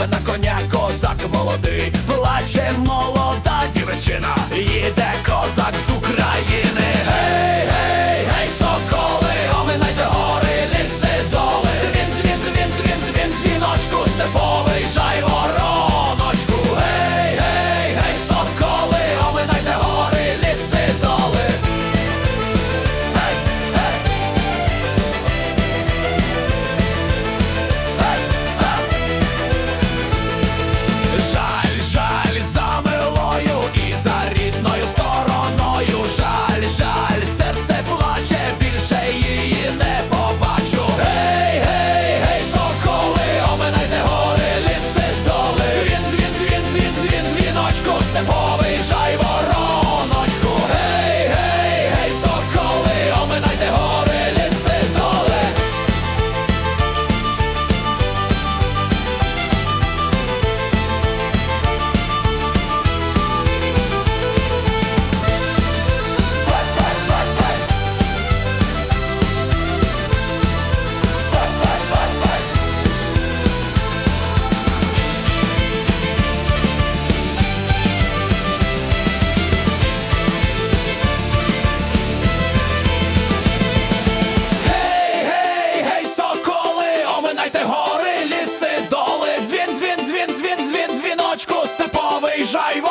тебе на коня, козак молодий, плаче молода дівчина, їде козак з України. Приїжджай!